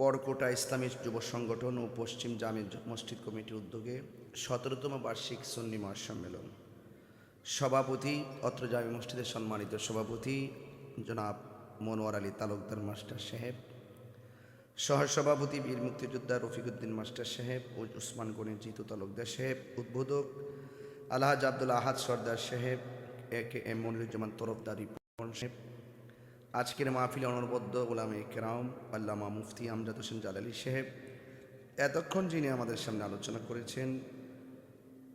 বরকোটা ইসলামী যুব সংগঠন ও পশ্চিম জামে মসজিদ কমিটির উদ্যোগে সতেরোতম বার্ষিক সন্নি মহাসম্মেলন। সভাপতি, অত্র জামে মসজিদের সম্মানিত সভাপতি জনাব মনোয়ার আলী তালুকদার মাস্টার সাহেব, সহসভাপতি বীর মুক্তিযোদ্ধা রফিকুদ্দিন মাস্টার সাহেব ও উসমান গণির জিতু তালুকদার সাহেব, উদ্বোধক আলহাজ আব্দুল আহাদ সর্দার সাহেব, A K M Moniruzzaman Tarafdar সাহেব আজকের মাহফিলে অনবদ্য গোলামে কেরাম, আল্লামা মুফতি আমজাদ হোসেন জালালি সাহেব, এতক্ষণ যিনি আমাদের সামনে আলোচনা করেছেন,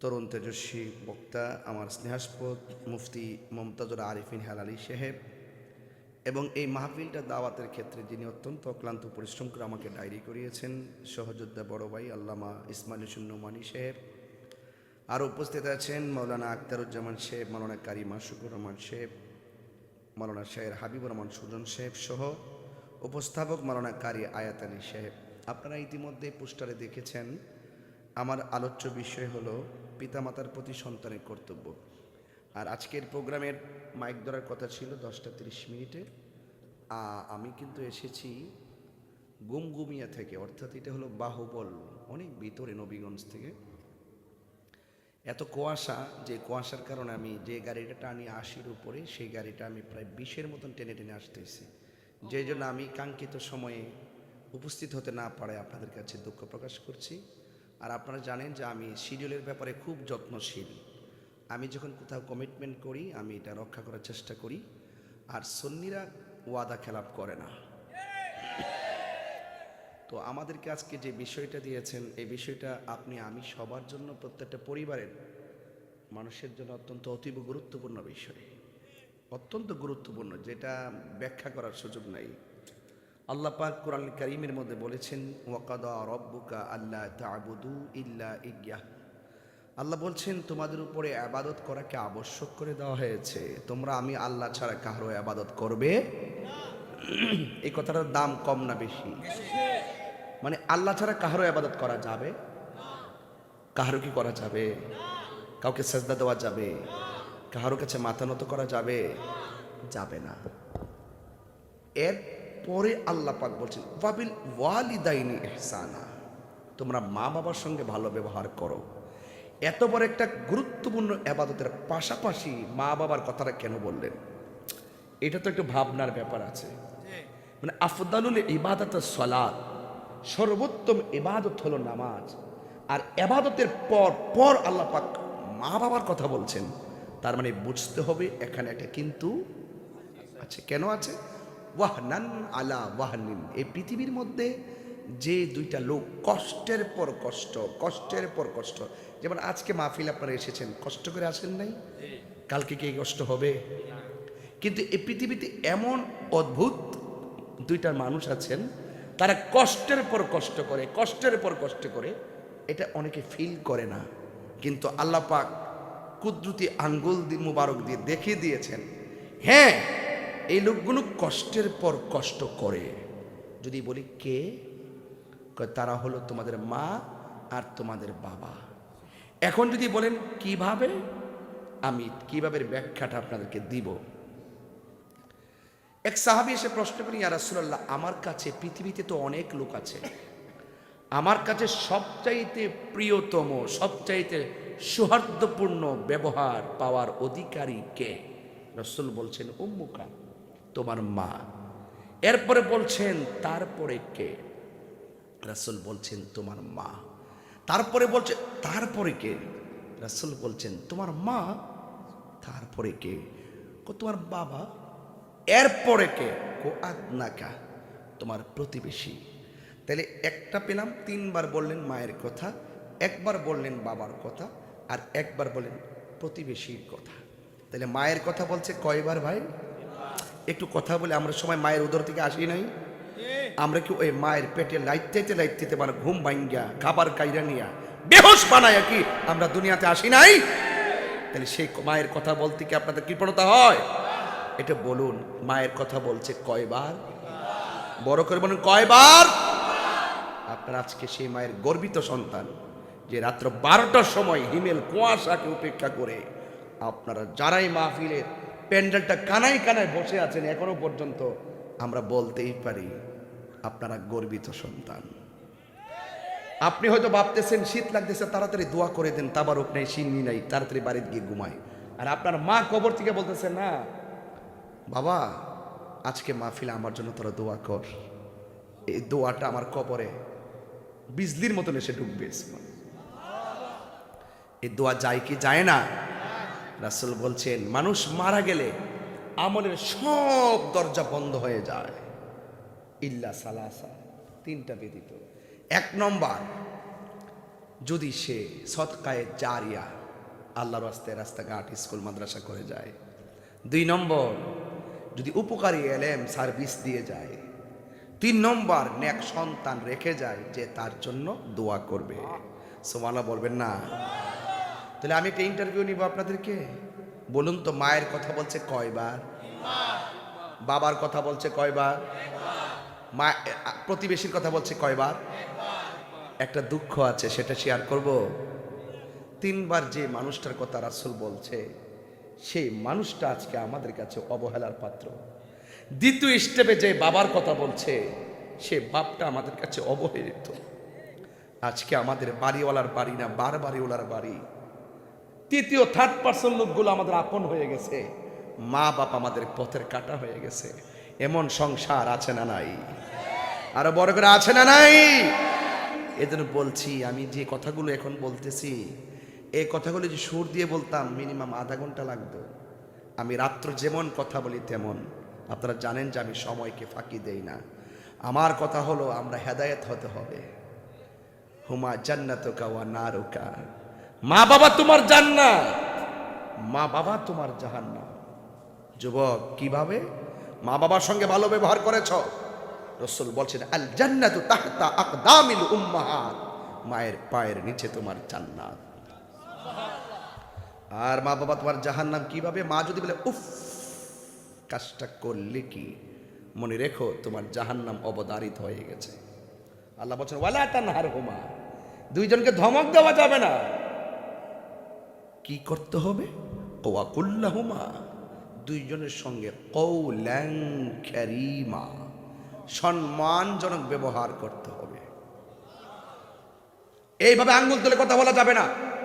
তরুণ তেজস্বী বক্তা আমার স্নেহাস্পদ মুফতি মমতাজুর আরিফিন হেলালি সাহেব এবং এই মাহফিলটা দাওয়াতের ক্ষেত্রে যিনি অত্যন্ত অক্লান্ত পরিশ্রম করে আমাকে ডায়েরি করিয়েছেন সহযোদ্ধা বড় ভাই আল্লামা ইসমাইল হোসেন নোমানি সাহেব আর উপস্থিত আছেন মৌলানা আখতারুজ্জামান সাহেব, মৌলানা কারিমা শুকুর রহমান সাহেব মৌলানা শাহের হাবিবুর রহমান সুজন সাহেব সহ উপস্থাপক মৌলানা কারি আয়াত আলী সাহেব। আপনারা ইতিমধ্যে পোস্টারে দেখেছেন, আমার আলোচ্য বিষয় হলো পিতামাতার প্রতি সন্তানের কর্তব্য। আর আজকের প্রোগ্রামের মাইক ধরার কথা ছিল দশটা তিরিশ মিনিটে। আমি কিন্তু এসেছি গুমগুমিয়া থেকে, অর্থাৎ এটা হলো বাহুবল, অনেক ভিতরে নবীগঞ্জ থেকে। এত কুয়াশা, যে কুয়াশার কারণে আমি যে গাড়িটা টানি আশির উপরে, সেই গাড়িটা আমি প্রায় বিশের মতন টেনে টেনে আসতেছি। যে জন্য আমি কাঙ্ক্ষিত সময়ে উপস্থিত হতে না পারে আপনাদের কাছে দুঃখ প্রকাশ করছি। আর আপনারা জানেন যে আমি শিডিউলের ব্যাপারে খুব যত্নশীল। আমি যখন কোথাও কমিটমেন্ট করি, আমি এটা রক্ষা করার চেষ্টা করি। আর সন্নিরা ওয়াদা খেলাপ করে না। তো আমাদেরকে আজকে যে বিষয়টা দিয়েছেন, এই বিষয়টা আপনি, আমি সবার জন্য প্রত্যেকটা পরিবারের মানুষের জন্য অত্যন্ত অতীব গুরুত্বপূর্ণ বিষয়। অত্যন্ত গুরুত্বপূর্ণ, যেটা ব্যাখ্যা করার সুযোগ নাই। আল্লাহ পাক কোরআন করিমের মধ্যে বলেছেন ওয়াকাদা রব্বুকা আল্লাহ তাবুদু ইল্লা ইজ্ঞাহ আল্লাহ বলছেন, তোমাদের উপরে আবাদত করাকে আবশ্যক করে দেওয়া হয়েছে। তোমরা, আমি আল্লাহ ছাড়া কারও আবাদত করবে এই কথাটার দাম কম না বেশি। মানে আল্লাহ ছাড়া কাহারও আবাদত করা যাবে? কাহারও কি করা যাবে? কাউকে সেজদা দেওয়া যাবে? কাহারও কাছে মাথা নত করা যাবে? যাবে না। এর পরে আল্লাহ পাক বলছেন ওয়াবিল ওয়ালিদাইনি ইহসানা। তোমরা মা বাবার সঙ্গে ভালো ব্যবহার করো। এত বড় একটা গুরুত্বপূর্ণ আবাদতের পাশাপাশি মা বাবার কথাটা কেন বললেন? এটা তো একটু ভাবনার ব্যাপার আছে। মানে আফদালুল ইবাদত সলাদ সর্বোত্তম এবাদত হলো নামাজ। আর এবাদতের পর পর আল্লাহ পাক মা বাবার কথা বলছেন। তার মানে বুঝতে হবে এখানে একটা কিন্তু আছে। কেন আছে? ওয়াহনান আলা ওয়াহনিন। এই পৃথিবীর মধ্যে যে দুইটা লোক কষ্টের পর কষ্ট, কষ্টের পর কষ্ট। যেমন আজকে মাহফিল আপনারা এসেছেন, কষ্ট করে আসেন নাই? কালকে কি কষ্ট হবে? কিন্তু এই পৃথিবীতে এমন অদ্ভুত দুইটা মানুষ আছেন তারা কষ্টের পর কষ্ট করে, কষ্টের পর কষ্ট করে, এটা অনেকে ফিল করে না। কিন্তু আল্লাহ পাক কুদরতি আঙ্গুল দিয়ে মুবারক দিয়ে দেখিয়ে দিয়েছেন হ্যাঁ এই লোকগুলো কষ্টের পর কষ্ট করে। যদি বলি কে? তারা হলো তোমাদের মা আর তোমাদের বাবা। এখন যদি বলেন কীভাবে? আমি কীভাবে ব্যাখ্যাটা আপনাদেরকে দিব। এক সাহাবি এসে প্রশ্ন করি ইয়া রাসূলুল্লাহ, আমার কাছে পৃথিবীতে তো অনেক লোক আছে। আমার কাছে সবচাইতে প্রিয়তম, সবচাইতে সৌহার্দ্যপূর্ণ ব্যবহার পাওয়ার অধিকারী কে? রসুল বলছেন, উম্মুকা, তোমার মা। এরপরে বলছেন, তারপরে কে? রাসুল বলছেন, তোমার মা। তারপরে বলছে, তারপরে কে? রাসুল বলছেন, তোমার মা, তারপরে কো? তোমার বাবা এরপরে কে? কো আদনাকা, তোমার প্রতিবেশী। তাহলে একটা পেলাম, তিনবার বললেন মায়ের কথা, একবার বললেন বাবার কথা, আর একবার বললেন প্রতিবেশীর কথা। তাহলে মায়ের কথা বলছে কয়বার ভাই? একটু কথা বলে, আমরা সময় মায়ের উদর থেকে আসি নাই? আমরা কি ওই মায়ের পেটে লাইতে লাইতে মানে ঘুম ভাঙ্গা খাবার কাইরা নিয়া বেহস বানায় কি আমরা দুনিয়াতে আসি নাই? তাহলে সেই মায়ের কথা বলতে কি আপনাদের কৃপণতা হয়? এটা বলুন, মায়ের কথা বলছে কয়বার? বড় করে বলুন, কয়বার? আপনার আজকে সেই মায়ের গর্বিত সন্তান, যে রাত্র বারোটার সময় হিমেল কুয়াশাকে উপেক্ষা করে আপনারা যারাই মাহফিলের প্যান্ডেলটা কানায় কানায় বসে আছেন, এখনও পর্যন্ত আমরা বলতেই পারি, আপনারা গর্বিত সন্তান। আপনি হয়তো ভাবতেছেন, শীত লাগতেছে, তাড়াতাড়ি দোয়া করে দেন, তাবারক নেই, সিন্নি নাই, তাড়াতাড়ি বাড়িতে গিয়ে ঘুমায়। আর আপনার মা কবর থেকে বলতেছে, না বাবা, আজকে মাহফিলে আমার জন্য তোরা দোয়া কর। এই দোয়াটা আমার কবরে বিজলির মতন এসে ঢুকবে এই দোয়া যায় কি যায় না? রাসুল বলছেন, মানুষ মারা গেলে আমলের সব দরজা বন্ধ হয়ে যায়। ইল্লা সালাসা, তিনটা ব্যতীত। এক নম্বর, যদি সে সৎকায়ে জারিয়া আল্লাহর রাস্তায় রাস্তাঘাট, স্কুল, মাদ্রাসা করে যায়। দুই নম্বর যদি উপকারী এলেম সার্ভিস দিয়ে যায়, তিন নম্বর নেক সন্তান রেখে যায় যে তার জন্য দোয়া করবে। সোমানা বলবেন না। তাহলে আমি একটা ইন্টারভিউ নিব আপনাদেরকে। বলুন তো মায়ের কথা বলছে কয়বার? বাবার কথা বলছে কয়বার? মা প্রতিবেশীর কথা বলছে কয়বার? একটা দুঃখ আছে, সেটা শেয়ার করব। তিনবার যে মানুষটার কথা রাসুল বলছে সেই মানুষটা আজকে আমাদের কাছে অবহেলার পাত্র। দ্বিতীয় স্টেপে যে বাবার কথা বলছে, সে বাপটা আমাদের কাছে অবহেলিত। আজকে আমাদের বাড়িওয়ালার বাড়ি না, বার বাড়িওয়ালার বাড়ি। তৃতীয় থার্ড পার্সন লোকগুলো আমাদের আপন হয়ে গেছে। মা বাপ আমাদের পথের কাটা হয়ে গেছে। এমন সংসার আছে না নাই? আরও বড় করে আছে না নাই? এজন্য বলছি, আমি যে কথাগুলো এখন বলতেছি এই কথাগুলো যে সুর দিয়ে বলতাম মিনিমাম আধা ঘণ্টা লাগতো। আমি রাত্র যেমন কথা বলি তেমন। আপনারা জানেন যে আমি সময়কে ফাঁকি দেই না। আমার কথা হলো, আমরা হেদায়েত হতে হবে। হুমা জান্নাতুকা ওয়া নারুকা। মা বাবা তোমার জান্নাত। মা বাবা তোমার জাহান্না যুবক, কীভাবে? মা বাবার সঙ্গে ভালো ব্যবহার করেছ? রসুল বলছেন, আল জান্নাতু তাহতা আকদামিল উম্মাহাত। মায়ের পায়ের নিচে তোমার জান্নাত। আর মা বাবা তোমার জাহান্নাম কীভাবে? মা যদি বলে, উফ, কাজটা করলে কি? মনে রেখো, তোমার জাহান্নাম অবদারিত হয়ে গেছে। আল্লাহ বলছেন, ওয়ালা তানহার হুমা দুইজনকে ধমক দেওয়া যাবে না। কি করতে হবে? কোয়াকুল্লাহুমা দুইজনের সঙ্গে কৌ কৌল্যাং ক্যারিমা সম্মানজনক ব্যবহার করতে হবে। এইভাবে আঙ্গুল তুলে কথা বলা যাবে না।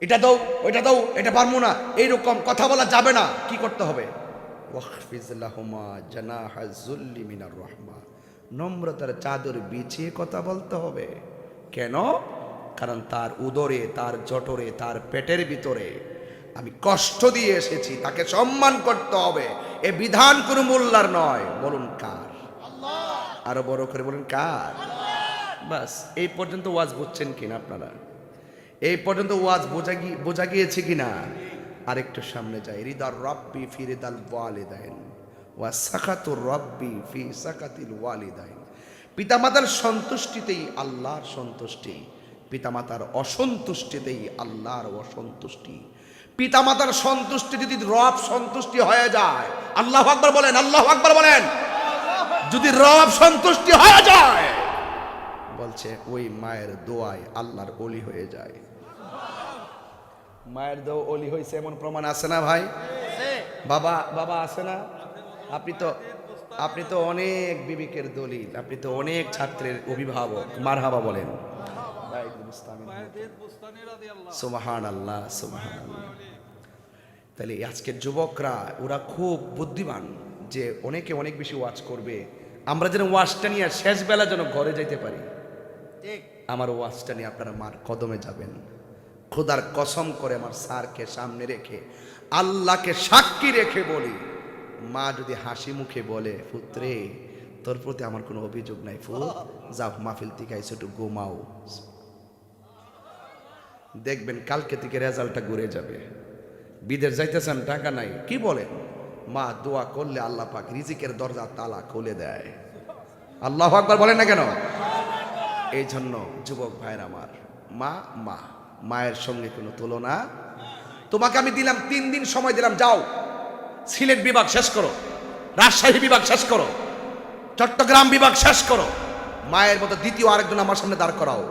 এটা দাও ওইটা দাও এটা পারব না। এইরকম কথা বলা যাবে না। কি করতে হবে? রহমা। নম্রতার চাদর বিছিয়ে কথা বলতে হবে। কেন? কারণ তার উদরে তার জঠরে তার পেটের ভিতরে আমি কষ্ট দিয়ে এসেছি তাকে সম্মান করতে হবে। এ বিধান কোনো মোল্লার নয়। বলুন কার? আরও বড় করে বলুন কার? বাস এই পর্যন্ত ওয়াজ বুঝছেন কিনা আপনারা? এই পর্যন্ত ওয়াজ বোঝা গিয়ে বোঝা গিয়েছে কিনা? আরেকটু সামনে যায় হৃদার রব্বি ফি হৃদাল ওয়ালিদাইন। ওয়া সাকাতুর রব্বি ফি সাকাতিল ওয়ালিদাইন। পিতামাতার সন্তুষ্টিতেই আল্লাহর সন্তুষ্টি। পিতামাতার অসন্তুষ্টিতেই আল্লাহর অসন্তুষ্টি। পিতামাতার সন্তুষ্টি যদি রব সন্তুষ্টি হয়ে যায়, আল্লাহ আকবার বলেন, আল্লাহ আকবার বলেন। যদি রব সন্তুষ্টি হয়ে যায় বলছে, ওই মায়ের দোয়ায় আল্লাহর অলি হয়ে যায়। মায়ের দো অলি হয়েছে এমন প্রমাণ আছে না ভাই? বাবা বাবা আছে না? আপনি তো আপনি তো অনেক বিবেকের দলিল, আপনি তো অনেক ছাত্রের অভিভাবক মার হাবা বলেন তাহলে আজকের যুবকরা, ওরা খুব বুদ্ধিমান যে অনেকে অনেক বেশি ওয়াচ করবে। আমরা যেন ওয়াচটা নিয়ে শেষ বেলা যেন ঘরে যাইতে পারি। আমার ওয়াচটা নিয়ে আপনারা মার কদমে যাবেন। খোদার কসম করে আমার স্যারকে সামনে রেখে, আল্লাহকে সাক্ষী রেখে বলি, মা যদি হাসি মুখে বলে, পুত্রে, তোর প্রতি আমার কোনো অভিযোগ নাই ফু যাও মাহফিল থেকে আইসো একটু ঘুমাও। দেখবেন কালকে থেকে রেজাল্টটা ঘুরে যাবে। বিদেশ যাইতেছেন, টাকা নাই, কি বলেন মা দোয়া করলে আল্লাহ পাক রিজিকের দরজা তালা খুলে দেয়। আল্লাহ আকবার বলেন না কেন? এই জন্য যুবক ভাইয়ের আমার মা মা, মায়ের সঙ্গে কোনো তুলনা। তোমাকে আমি দিলাম তিন দিন সময় দিলাম, যাও। সিলেট বিভাগ শেষ করো, রাজশাহী বিভাগ শেষ করো, চট্টগ্রাম বিভাগ শেষ করো। মায়ের মতো দ্বিতীয় আরেকজন আমার সামনে দাঁড় করাও।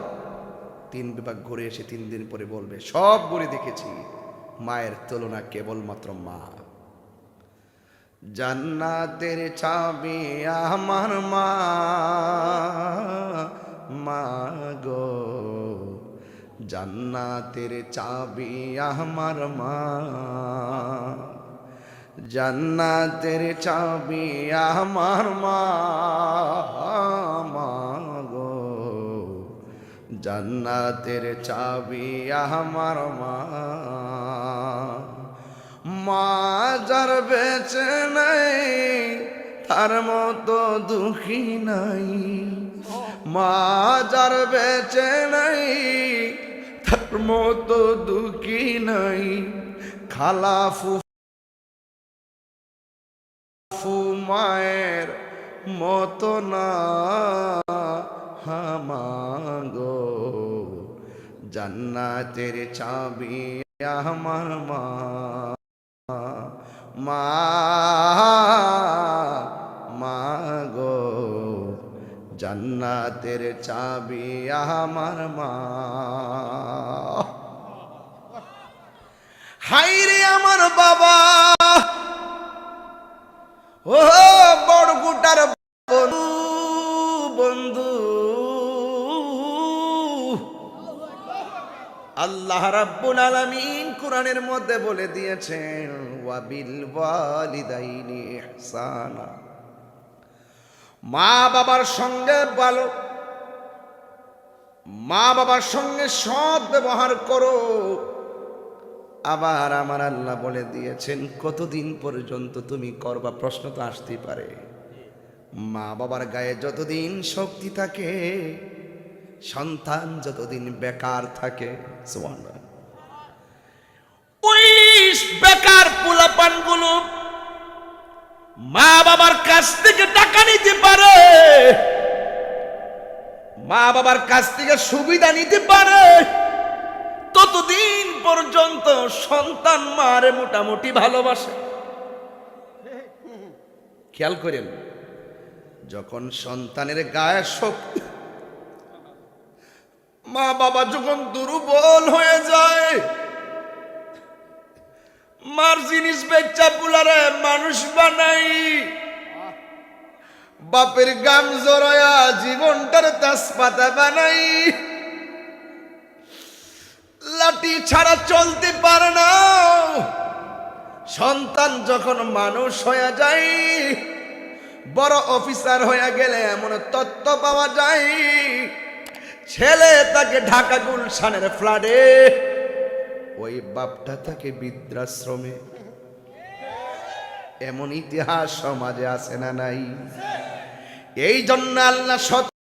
তিন বিভাগ ঘুরে এসে তিন দিন পরে বলবে, সব ঘুরে দেখেছি, মায়ের তুলনা কেবলমাত্র মা। জান্নাতের চাবি আমার মা। মা গো জান্নাতের চাবি আমার মা। জান্নাতের চাবি আমার মা মা গো জান্নাতের চাবি আমার মা। মাজার বেচে নাই, তার মতো দুঃখী নাই। মাজার বেচে নাই, তার মতো দুঃখী নাই। খালা ফুফু মায়ের মতো না, হামাগো জান্নাতের চাবি আমার মা মা জান্নাতের চাবি, আমার মা। হাইরে আমার বাবা। ও বড় গুটার বন্ধু বন্ধু। আল্লাহ রাব্বুল আলামিন কোরআনের মধ্যে বলে দিয়েছেন ওয়াবিল ওয়ালিদাইনি ইহসানা। মা বাবার সঙ্গে ভালো মা বাবার সঙ্গে সৎ ব্যবহার করো। আবার আমার আল্লাহ বলে দিয়েছেন, কতদিন পর্যন্ত তুমি করবা? প্রশ্ন তো আসতেই পারে। মা বাবার গায়ে যতদিন শক্তি থাকে, সন্তান যতদিন বেকার থাকে ওই বেকার পোলাপানগুলো মা বাবার কাছ থেকে টাকা নিতে পারে। মা বাবার কাছ থেকে সুবিধা নিতে পারে। ততদিন পর্যন্ত সন্তান মারে মোটামুটি ভালোবাসে। খেয়াল করেন, যখন সন্তানের গায়ে শক্তি মা বাবা যখন দুর্বল হয়ে যায় মার জিনিস বেচা পুলারে মানুষ বানাই। বাপের গাম জড়ায়া জীবনটার তাসপাতা বানাই। লাঠি ছাড়া চলতে পারে না। সন্তান যখন মানুষ হয়ে যায়, বড় অফিসার হয়ে গেলে এমন তত্ত্ব পাওয়া যায়। ছেলে তাকে ঢাকা গুলশানের ফ্ল্যাটে ওই বাপটা থাকে বৃদ্ধাশ্রমে। এমন ইতিহাস সমাজে আছে না নাই? এই জন্য আল্লাহ সত